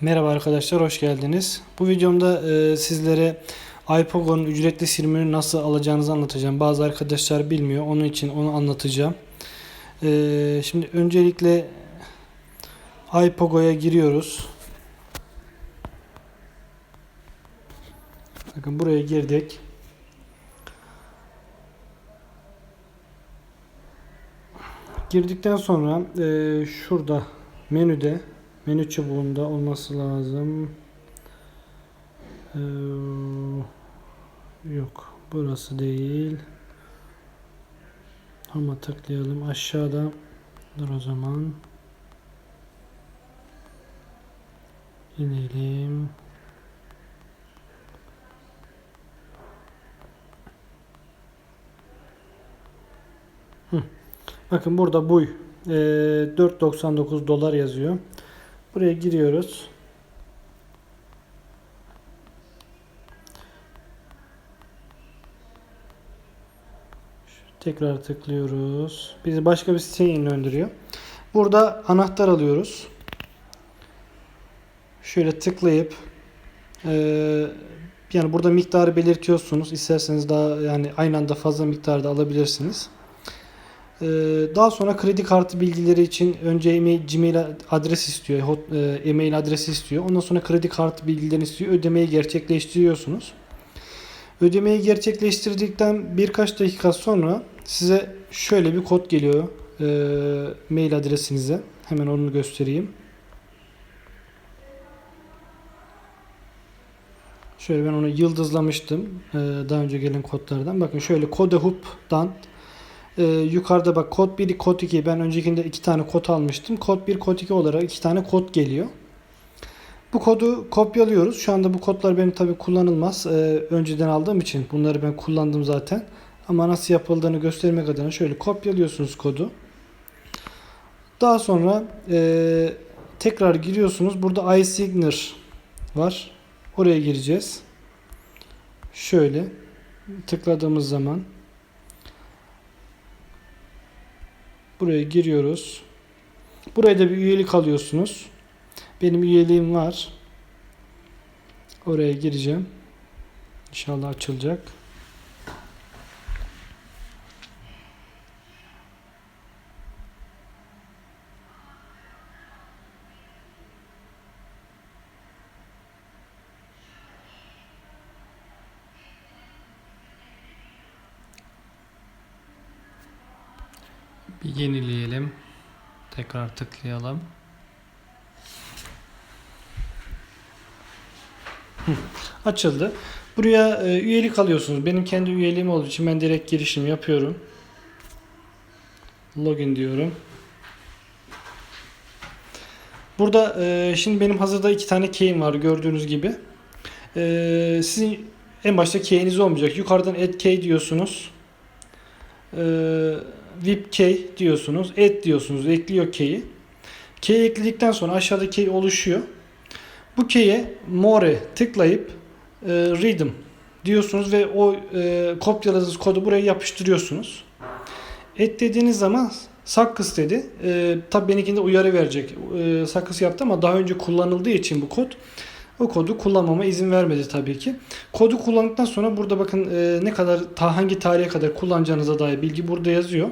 Merhaba arkadaşlar, hoş geldiniz. Bu videomda e, sizlere iPogo'nun ücretli sürümünü nasıl alacağınızı anlatacağım. Bazı arkadaşlar bilmiyor, onun için onu anlatacağım. E, şimdi öncelikle iPogo'ya giriyoruz. Bakın buraya girdik. Girdikten sonra e, şurada menüde menü çubuğunda olması lazım. Ee, yok burası değil. Ama tıklayalım aşağıda. Dur o zaman. İnelim. Hı. Bakın burada buy. Ee, 4.99 dolar yazıyor. Buraya giriyoruz. Tekrar tıklıyoruz. Bizi başka bir siteye yönlendiriyor. Burada anahtar alıyoruz. Şöyle tıklayıp eee, yani burada miktarı belirtiyorsunuz. İsterseniz daha yani aynı anda fazla miktarda alabilirsiniz. Ee, Daha sonra kredi kartı bilgileri için önce Gmail adres istiyor, e, e-mail adresi istiyor. Ondan sonra kredi kartı bilgilerini istiyor. Ödemeyi gerçekleştiriyorsunuz. Ödemeyi gerçekleştirdikten birkaç dakika sonra size şöyle bir kod geliyor e, mail adresinize. Hemen onu göstereyim. Şöyle ben onu yıldızlamıştım e, daha önce gelen kodlardan. Bakın şöyle Codehub'dan ee, yukarıda bak kod 1, kod 2. Ben öncekinde iki tane kod almıştım. Kod 1, kod 2 olarak iki tane kod geliyor. Bu kodu kopyalıyoruz. Şu anda bu kodlar benim tabi kullanılmaz. Ee, önceden aldığım için bunları ben kullandım zaten. Ama nasıl yapıldığını göstermek adına şöyle kopyalıyorsunuz kodu. Daha sonra e, tekrar giriyorsunuz. Burada iSigner var. Oraya gireceğiz. Şöyle tıkladığımız zaman Buraya giriyoruz. Buraya da bir üyelik alıyorsunuz. Benim üyeliğim var. Oraya gireceğim. İnşallah açılacak. Bir yenileyelim. Tekrar tıklayalım. Açıldı. Buraya e, üyelik alıyorsunuz. Benim kendi üyeliğim olduğu için ben direkt girişim yapıyorum. Login diyorum. Burada e, şimdi benim hazırda iki tane key'im var gördüğünüz gibi. E, sizin en başta key'iniz olmayacak. Yukarıdan add key diyorsunuz. Eee VIP key diyorsunuz. Add diyorsunuz. Ekliyor key'i. Key ekledikten sonra aşağıda key oluşuyor. Bu key'e more tıklayıp e, rhythm diyorsunuz ve o e, kopyaladığınız kodu buraya yapıştırıyorsunuz. Et dediğiniz zaman Success dedi. E, tabii benimkinde uyarı verecek. E, Success yaptı ama daha önce kullanıldığı için bu kod o kodu kullanmama izin vermedi tabii ki. Kodu kullandıktan sonra burada bakın e, ne kadar ta hangi tarihe kadar kullanacağınıza dair bilgi burada yazıyor.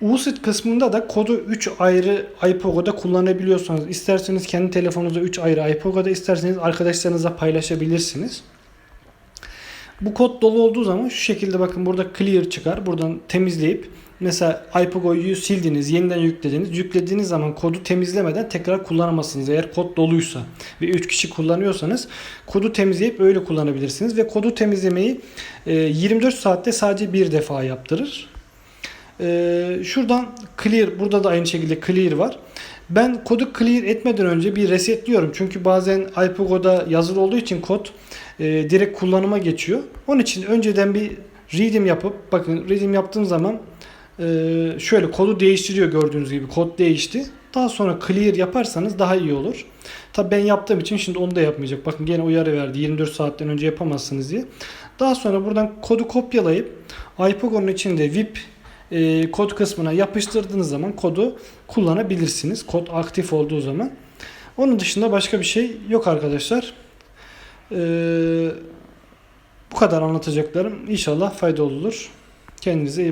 USIT kısmında da kodu 3 ayrı iPogo'da kullanabiliyorsanız isterseniz kendi telefonunuzda 3 ayrı iPogo'da isterseniz arkadaşlarınızla paylaşabilirsiniz. Bu kod dolu olduğu zaman şu şekilde bakın burada clear çıkar. Buradan temizleyip mesela iPogo'yu sildiniz, yeniden yüklediniz. Yüklediğiniz zaman kodu temizlemeden tekrar kullanamazsınız. Eğer kod doluysa ve 3 kişi kullanıyorsanız kodu temizleyip öyle kullanabilirsiniz. Ve kodu temizlemeyi e, 24 saatte sadece bir defa yaptırır. E, şuradan clear, burada da aynı şekilde clear var. Ben kodu clear etmeden önce bir resetliyorum. Çünkü bazen iPogo'da yazılı olduğu için kod e, direkt kullanıma geçiyor. Onun için önceden bir redeem yapıp bakın redeem yaptığım zaman e, şöyle kodu değiştiriyor gördüğünüz gibi kod değişti. Daha sonra clear yaparsanız daha iyi olur. Tabi ben yaptığım için şimdi onu da yapmayacak. Bakın gene uyarı verdi 24 saatten önce yapamazsınız diye. Daha sonra buradan kodu kopyalayıp iPogo'nun içinde VIP e, kod kısmına yapıştırdığınız zaman kodu kullanabilirsiniz. Kod aktif olduğu zaman. Onun dışında başka bir şey yok arkadaşlar. Ee, bu kadar anlatacaklarım. İnşallah faydalı olur. Kendinize iyi